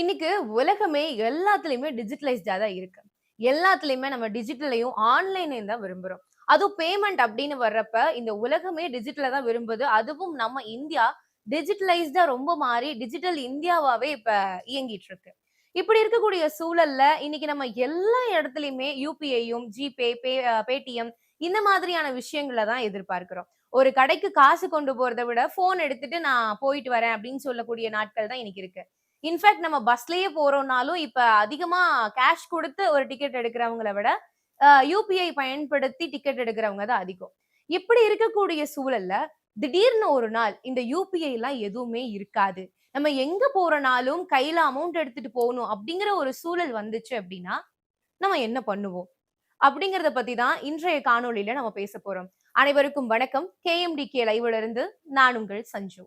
இன்னைக்கு உலகமே எல்லாத்துலயுமே டிஜிட்டலைஸ்டா தான் இருக்கு. எல்லாத்துலயுமே நம்ம டிஜிட்டலையும், ஆன்லைனையும் தான் விரும்புறோம். அதுவும் பேமெண்ட் அப்படின்னு வர்றப்ப, இந்த உலகமே டிஜிட்டல தான் விரும்புது. அதுவும் நம்ம இந்தியா டிஜிட்டலைஸ்டா ரொம்ப மாறி, டிஜிட்டல் இந்தியாவாவே இப்ப இயங்கிட்டு இருக்கு. இப்படி இருக்கக்கூடிய சூழல்ல, இன்னைக்கு நம்ம எல்லா இடத்துலயுமே யூபிஐயும் ஜிபே, பே பேடிஎம் இந்த மாதிரியான விஷயங்கள தான் எதிர்பார்க்கிறோம். ஒரு கடைக்கு காசு கொண்டு போறதை விட, ஃபோன் எடுத்துட்டு நான் போயிட்டு வரேன் அப்படின்னு சொல்லக்கூடிய நாட்கள் தான் இன்னைக்கு இருக்கு. இன்ஃபேக்ட் நம்ம பஸ்லயே போறோம்னாலும், இப்ப அதிகமா கேஷ் குடுத்து ஒரு டிக்கெட் எடுக்கிறவங்கள விட, யூபிஐ யுபிஐ பயன்படுத்தி டிக்கெட் எடுக்கிறவங்க தான் அதிகம். இப்படி இருக்கக்கூடிய சூழல்ல, திடீர்னு ஒரு நாள் இந்த யுபிஐலாம் எதுவுமே இருக்காது. நம்ம எங்க போறனாலும் கையில அமௌண்ட் எடுத்துட்டு போகணும் அப்படிங்கிற ஒரு சூழல் வந்துச்சு அப்படின்னா, நம்ம என்ன பண்ணுவோம்? அப்படிங்கறத பத்தி தான் இன்றைய காணொளியில நம்ம பேச போறோம். அனைவருக்கும் வணக்கம். கேஎம்டிகே லைவ்ல இருந்து நான் உங்கள் சஞ்சு.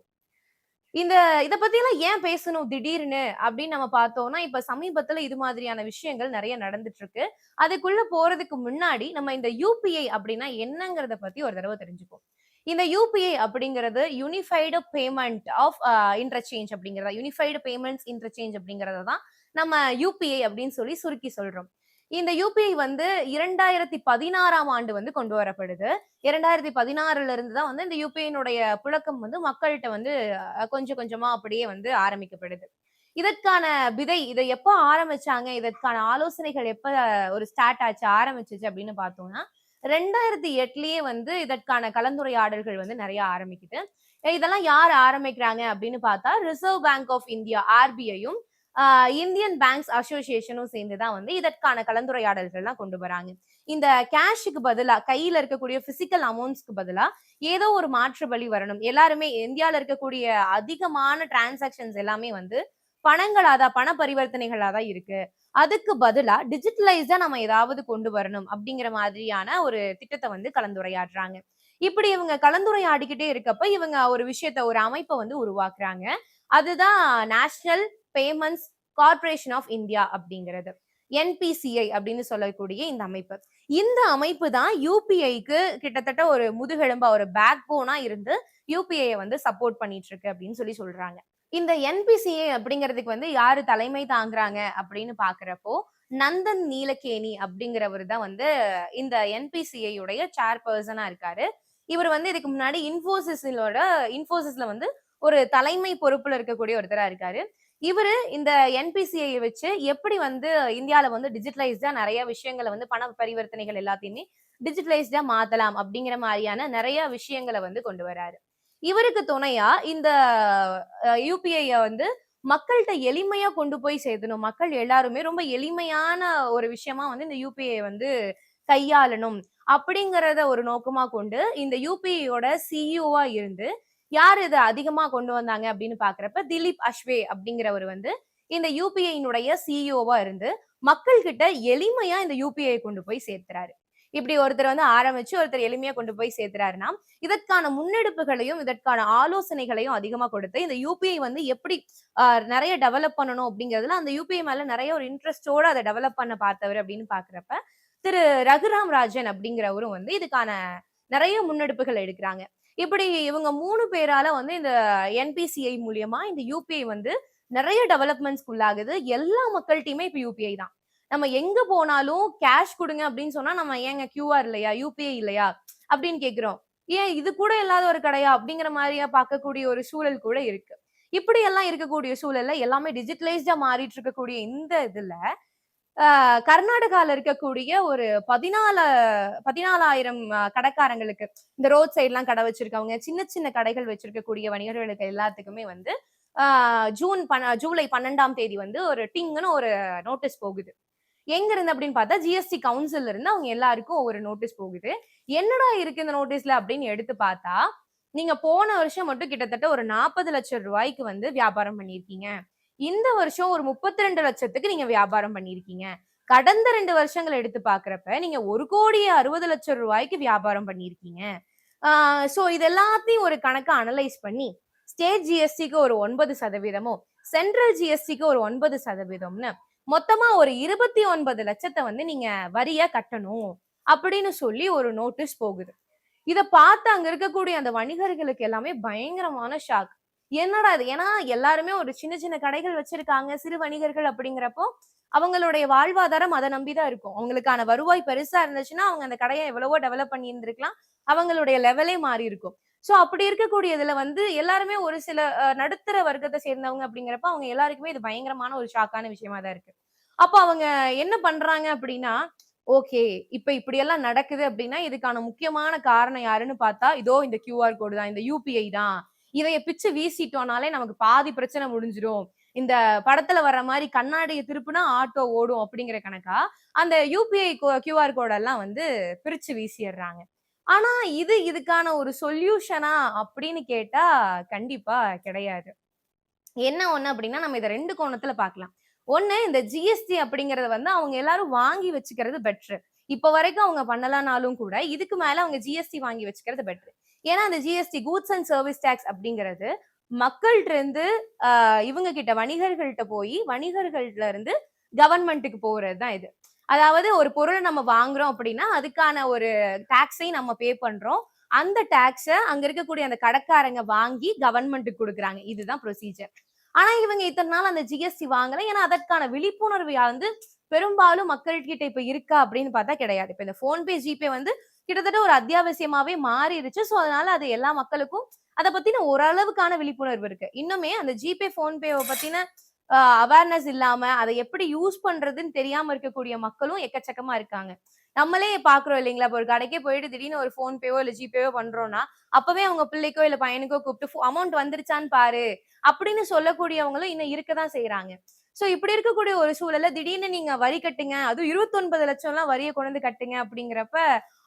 இந்த இத பத்திலாம் ஏன் பேசணும் திடீர்னு அப்படின்னு நம்ம பார்த்தோம்னா, இப்ப சமீபத்துல இது மாதிரியான விஷயங்கள் நிறைய நடந்துட்டு இருக்கு. அதுக்குள்ள போறதுக்கு முன்னாடி நம்ம இந்த யூபிஐ அப்படின்னா என்னங்கிறத பத்தி ஒரு தடவை தெரிஞ்சுப்போம். இந்த யூபிஐ அப்படிங்கிறது யூனிஃபைடு பேமெண்ட் ஆஃப் இன்டர்சேஞ்ச் அப்படிங்கிறதா யூனிஃபைடு பேமெண்ட்ஸ் இன்டர்சேஞ்ச் அப்படிங்கிறத தான் நம்ம யூபிஐ அப்படின்னு சொல்லி சுருக்கி சொல்றோம். இந்த யூபிஐ வந்து 2016ஆம் ஆண்டு வந்து கொண்டு வரப்படுது. 2016ல இருந்து தான் வந்து இந்த யூபிஐனுடைய புழக்கம் வந்து மக்கள்கிட்ட வந்து கொஞ்சம் கொஞ்சமா அப்படியே வந்து ஆரம்பிக்கப்படுது. இதற்கான விதை இதை எப்போ ஆரம்பிச்சாங்க? இதற்கான ஆலோசனைகள் எப்ப ஒரு ஸ்டார்ட் ஆச்சு, ஆரம்பிச்சிச்சு அப்படின்னு பார்த்தோம்னா, 2008லயே வந்து இதற்கான கலந்துரையாடல்கள் வந்து நிறைய ஆரம்பிக்குது. இதெல்லாம் யார் ஆரம்பிக்கிறாங்க அப்படின்னு பார்த்தா, ரிசர்வ் பேங்க் ஆஃப் இந்தியா ஆர்பிஐயும், இந்தியன் பேங்க்ஸ் அசோசியேஷனும் சேர்ந்து தான் வந்து இதற்கான கலந்துரையாடல்கள்லாம் கொண்டு வராங்க. இந்த கேஷ்க்கு பதிலா கையில இருக்கக்கூடிய பிசிக்கல் அமௌண்ட்ஸ்க்கு பதிலா ஏதோ ஒரு மாற்று வழி வரணும். எல்லாருமே இந்தியாவில் இருக்கக்கூடிய அதிகமான டிரான்சாக்ஷன்ஸ் எல்லாமே வந்து பணங்களா தான் பண பரிவர்த்தனைகளா தான் இருக்கு. அதுக்கு பதிலா டிஜிட்டலைஸ்டா நம்ம ஏதாவது கொண்டு வரணும் அப்படிங்கிற மாதிரியான ஒரு திட்டத்தை வந்து கலந்துரையாடுறாங்க. இப்படி இவங்க கலந்துரையாடிக்கிட்டே இருக்கப்ப, இவங்க ஒரு விஷயத்த ஒரு அமைப்பை வந்து உருவாக்குறாங்க. அதுதான் national payments corporation of India அப்படிங்கிறது. என்பிசிஐ அப்படின்னு சொல்லக்கூடிய இந்த அமைப்பு. இந்த அமைப்பு தான் யூபிஐக்கு கிட்டத்தட்ட ஒரு முதுகெலும்பா, ஒரு பேக் போனா இருந்து யூபிஐ வந்து சப்போர்ட் பண்ணிட்டு இருக்கு அப்படின்னு சொல்லி சொல்றாங்க. இந்த என்பிசிஐ அப்படிங்கிறதுக்கு வந்து யாரு தலைமை தாங்குறாங்க அப்படின்னு பாக்குறப்போ நந்தன் நீலகேணி அப்படிங்கிறவர் தான் வந்து இந்த என்பிசிஐ உடைய சேர் இருக்காரு. இவர் வந்து இதுக்கு முன்னாடி இன்ஃபோசிஸோட இன்ஃபோசிஸ்ல வந்து ஒரு தலைமை பொறுப்புல இருக்கக்கூடிய ஒருத்தரா இருக்காரு. இவரு இந்த என்பிசிஐ வச்சு எப்படி வந்து இந்தியால வந்து டிஜிட்டலைஸ்டா நிறைய விஷயங்கள வந்து பண பரிவர்த்தனைகள் எல்லாத்தையுமே டிஜிட்டலைஸ்டா மாத்தலாம் அப்படிங்கிற மாதிரியான நிறைய விஷயங்கள வந்து கொண்டு வராரு. இவருக்கு துணையா இந்த யூபிஐய வந்து மக்கள்கிட்ட எளிமையா கொண்டு போய் சேர்த்தணும். மக்கள் எல்லாருமே ரொம்ப எளிமையான ஒரு விஷயமா வந்து இந்த யூபிஐ வந்து கையாளணும். அப்படிங்கிறத ஒரு நோக்கமா கொண்டு இந்த யூபிஐயோட சிஇஓவா இருந்து யார் இதை அதிகமா கொண்டு வந்தாங்க அப்படின்னு பாக்குறப்ப திலீப் அஷ்வே அப்படிங்கிறவரு வந்து இந்த யூபிஐனுடைய சிஇஓவா இருந்து மக்கள் கிட்ட எளிமையா இந்த யூபிஐ கொண்டு போய் சேர்த்துறாரு. இப்படி ஒருத்தர் வந்து ஆரம்பிச்சு, ஒருத்தர் எளிமையா கொண்டு போய் சேர்த்துறாருன்னா, இதற்கான முன்னெடுப்புகளையும், இதற்கான ஆலோசனைகளையும் அதிகமா கொடுத்து, இந்த யூபிஐ வந்து எப்படி நிறைய டெவலப் பண்ணணும் அப்படிங்கிறதுல, அந்த யூபிஐ மேல நிறைய ஒரு இன்ட்ரெஸ்ட்டோட அதை டெவலப் பண்ண பார்த்தவர் அப்படின்னு பாக்குறப்ப திரு ரகுராம் ராஜன் அப்படிங்கிறவரும் வந்து இதுக்கான நிறைய முன்னெடுப்புகள் எடுக்கிறாங்க இப்படி இவங்க மூணு பேரால வந்து இந்த என்பிசிஐ மூலியமா இந்த யுபிஐ வந்து நிறைய டெவலப்மெண்ட்ஸ்க்கு உள்ளாகுது. எல்லா மக்கள்கிட்டயுமே இப்போ யுபிஐ தான். நம்ம எங்க போனாலும் கேஷ் கொடுங்க அப்படின்னு சொன்னா, நம்ம ஏங்க கியூஆர் இல்லையா? யூபிஐ இல்லையா? அப்படின்னு கேட்கிறோம். ஏன் இது கூட இல்லாத ஒரு கடையா? அப்படிங்கிற மாதிரியா பார்க்கக்கூடிய ஒரு சூழல் கூட இருக்கு. இப்படியெல்லாம் இருக்கக்கூடிய சூழல்ல எல்லாமே டிஜிட்டலைஸ்டா மாறிட்டு இருக்கக்கூடிய இந்த இதுல, கர்நாடகால இருக்கக்கூடிய ஒரு 14 14,000 கடைக்காரங்களுக்கு, இந்த ரோட் சைட்லாம் கடை வச்சிருக்கவங்க, சின்ன சின்ன கடைகள் வச்சிருக்கக்கூடிய வணிகர்களுக்கு எல்லாத்துக்குமே வந்து, ஜூன் பன ஜூலை 12ஆம் தேதி வந்து ஒரு டிங்குன்னு ஒரு நோட்டீஸ் போகுது. எங்க இருந்து அப்படின்னு பார்த்தா, ஜிஎஸ்டி கவுன்சில் இருந்து அவங்க எல்லாருக்கும் ஒரு நோட்டீஸ் போகுது. என்னடா இருக்கு இந்த நோட்டீஸ்ல அப்படின்னு எடுத்து பார்த்தா, நீங்க போன வருஷம் மட்டும் கிட்டத்தட்ட ஒரு நாற்பது லட்சம் ரூபாய்க்கு வந்து வியாபாரம் பண்ணியிருக்கீங்க. இந்த வருஷம் ஒரு 32,00,000க்கு நீங்க வியாபாரம் பண்ணியிருக்கீங்க. கடந்த ரெண்டு வருஷங்களை எடுத்து பாக்குறப்ப நீங்க 1,60,00,000 ரூபாய்க்கு வியாபாரம் பண்ணியிருக்கீங்க. ஆ சோ இது எல்லாத்தையும் ஒரு கணக்கு அனலைஸ் பண்ணி, ஸ்டேட் ஜிஎஸ்டிக்கு ஒரு ஒன்பது சதவீதமும் சென்ட்ரல் ஜிஎஸ்டிக்கு ஒரு ஒன்பது சதவீதம்னு மொத்தமா ஒரு 29,00,000 வந்து நீங்க வரியா கட்டணும். அப்படின்னு சொல்லி ஒரு நோட்டீஸ் போகுது. இதை பார்த்து அங்க இருக்கக்கூடிய அந்த வணிகர்களுக்கு எல்லாமே பயங்கரமான ஷாக். என்னடா இது? ஏன்னா எல்லாருமே ஒரு சின்ன சின்ன கடைகள் வச்சிருக்காங்க சிறு வணிகர்கள் அப்படிங்கிறப்போ அவங்களுடைய வாழ்வாதாரம் அதை நம்பிதான் இருக்கும். அவங்களுக்கான வருவாய் பெருசா இருந்துச்சுன்னா அவங்க அந்த கடையை எவ்வளவோ டெவலப் பண்ணி இருந்திருக்கலாம் அவங்களுடைய லெவலே மாறி இருக்கும். சோ அப்படி இருக்கக்கூடியதுல வந்து எல்லாருமே ஒரு சில நடுத்தர வர்க்கத்தை சேர்ந்தவங்க அப்படிங்கிறப்ப அவங்க எல்லாருக்குமே இது பயங்கரமான ஒரு ஷாக்கான விஷயமா தான் இருக்கு. அப்போ அவங்க என்ன பண்றாங்க அப்படின்னா ஓகே இப்ப இப்படி எல்லாம் நடக்குது அப்படின்னா இதுக்கான முக்கியமான காரணம் யாருன்னு பார்த்தா இதோ இந்த கியூஆர் கோடு தான் இந்த யூபிஐ தான். இதைய பிச்சு வீசிட்டோம்னாலே நமக்கு பாதி பிரச்சனை முடிஞ்சிடும் இந்த படத்துல வர்ற மாதிரி கண்ணாடியை திருப்புனா ஆட்டோ ஓடும் அப்படிங்கிற கணக்கா அந்த யூபிஐ கியூஆர் கோடெல்லாம் வந்து பிரிச்சு வீசிடுறாங்க. ஆனா இது இதுக்கான ஒரு சொல்யூஷனா அப்படின்னு கேட்டா கண்டிப்பா கிடையாது. என்ன ஒண்ணு அப்படின்னா நம்ம இதை ரெண்டு கோணத்துல பாக்கலாம் ஒண்ணு இந்த ஜிஎஸ்டி அப்படிங்கறத வந்து அவங்க எல்லாரும் வாங்கி வச்சுக்கிறது பெட்ரு இப்ப வரைக்கும் அவங்க பண்ணலனாலும் கூட இதுக்கு மேல அவங்க ஜிஎஸ்டி வாங்கி வச்சுக்கிறது பெட்ரு ஏன்னா அந்த GST goods and service tax அப்படிங்கிறது மக்கள்கிட்ட இருந்து இவங்க கிட்ட வணிகர்கள்ட்ட போய் வணிகர்கள்ல இருந்து கவர்மெண்ட்டுக்கு போறது தான் இது. அதாவது ஒரு பொருளை நம்ம வாங்குறோம் அப்படின்னா அதுக்கான ஒரு டேக்ஸையும் நம்ம பே பண்றோம். அந்த டேக்ஸை அங்க இருக்கக்கூடிய அந்த கடைக்காரங்க வாங்கி கவர்மெண்ட்டுக்கு கொடுக்குறாங்க. இதுதான் ப்ரொசீஜர் ஆனா இவங்க இத்தனை நாள் அந்த ஜிஎஸ்டி வாங்கல. ஏன்னா அதற்கான விழிப்புணர்வு வந்து பெரும்பாலும் மக்கள்கிட்ட இப்ப இருக்கா அப்படின்னு பார்த்தா கிடையாது. இப்ப இந்த போன்பே ஜிபே வந்து கிட்டத்தட்ட ஒரு அத்தியாவசியமாவே மாறிடுச்சு சோ அதனால அது எல்லா மக்களுக்கும் அதை பத்தின ஓரளவுக்கான விழிப்புணர்வு இருக்கு. இன்னுமே அந்த ஜிபே போன்பேவை பத்தின அவேர்னஸ் இல்லாம அதை எப்படி யூஸ் பண்றதுன்னு தெரியாம இருக்கக்கூடிய மக்களும் எக்கச்சக்கமா இருக்காங்க. நம்மளே பாக்குறோம் இல்லைங்களா? இப்போ ஒரு கடைக்கே போயிட்டு திடீர்னு ஒரு போன் பேவோ இல்ல ஜிபேவோ பண்றோம்னா அப்பவே அவங்க பிள்ளைக்கோ இல்ல பையனுக்கோ கூப்பிட்டு அமௌண்ட் வந்துருச்சான்னு பாரு. அப்படின்னு சொல்லக்கூடியவங்களும் இன்னும் இருக்கதான் செய்யறாங்க சோ இப்படி இருக்கக்கூடிய ஒரு சூழல்ல திடீர்னு நீங்க வரி கட்டுங்க அதுவும் இருபத்தொன்பது லட்சம் எல்லாம் வரியை கொண்டு வந்து கட்டுங்க அப்படிங்கிறப்ப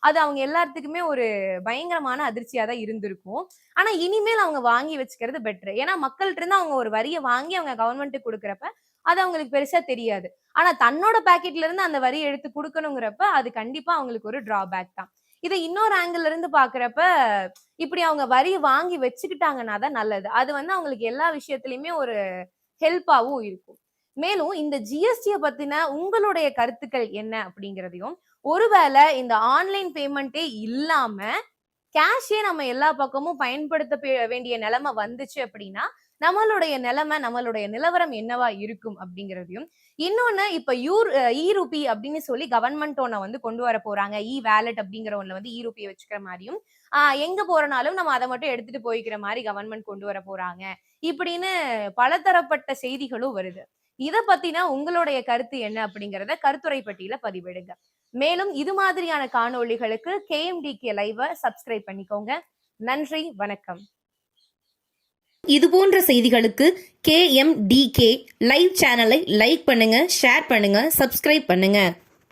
அது அவங்க எல்லாத்துக்குமே ஒரு பயங்கரமான அதிர்ச்சியா தான் இருந்திருக்கும். ஆனா இனிமேல் அவங்க வாங்கி வச்சுக்கிறது பெட்டர் ஏன்னா மக்கள்கிட்ட இருந்து அவங்க ஒரு வரியை வாங்கி அவங்க கவர்மெண்ட்டுக்கு கொடுக்குறப்ப அது அவங்களுக்கு பெருசா தெரியாது. ஆனா தன்னோட பாக்கெட்ல இருந்து அந்த வரியை எடுத்து கொடுக்கணுங்கிறப்ப அது கண்டிப்பா அவங்களுக்கு ஒரு டிராபேக் தான். இதை இன்னொரு ஆங்கிள் இருந்து பாக்குறப்ப இப்படி அவங்க வரி வாங்கி வச்சுக்கிட்டாங்கன்னா தான் நல்லது. அது வந்து அவங்களுக்கு எல்லா விஷயத்துலயுமே ஒரு ஹெல்ப்பாவும் இருக்கும். மேலும் இந்த ஜிஎஸ்டியை பத்தின உங்களுடைய கருத்துக்கள் என்ன அப்படிங்கிறதையும் ஒருவேளை இந்த ஆன்லைன் பேமெண்ட்டே இல்லாம கேஷே நம்ம எல்லா பக்கமும் பயன்படுத்த வேண்டிய நிலைமை வந்துச்சு அப்படின்னா நம்மளுடைய நிலைமை நம்மளுடைய நிலவரம் என்னவா இருக்கும் அப்படிங்கிறதையும் இன்னொன்னு இப்ப யூர் இ ரூபி அப்படின்னு சொல்லி கவர்மெண்ட் ஒன்ன வந்து கொண்டு வர போறாங்க. இ வேலட் அப்படிங்கிற ஒண்ணுல வந்து இ ரூபியை வச்சுக்கிற மாதிரியும் ஆஹ் எங்க போறனாலும் நம்ம அதை மட்டும் எடுத்துட்டு போய்க்கிற மாதிரி கவர்மெண்ட் கொண்டு வர போறாங்க. இப்படின்னு பலதரப்பட்ட செய்திகளும் வருது. இதை பத்தினா உங்களுடைய கருத்து என்ன அப்படிங்கிறத கருத்துரை பட்டியல பதிவிடுங்க. மேலும் இது மாதிரியான காணொளிகளுக்கு கேஎம்டிகே லைவை சப்ஸ்கிரைப் பண்ணிக்கோங்க. நன்றி வணக்கம். இது போன்ற செய்திகளுக்கு கேஎம்டிகே லைவ் சேனலை லைக் பண்ணுங்க ஷேர் பண்ணுங்க சப்ஸ்கிரைப் பண்ணுங்க.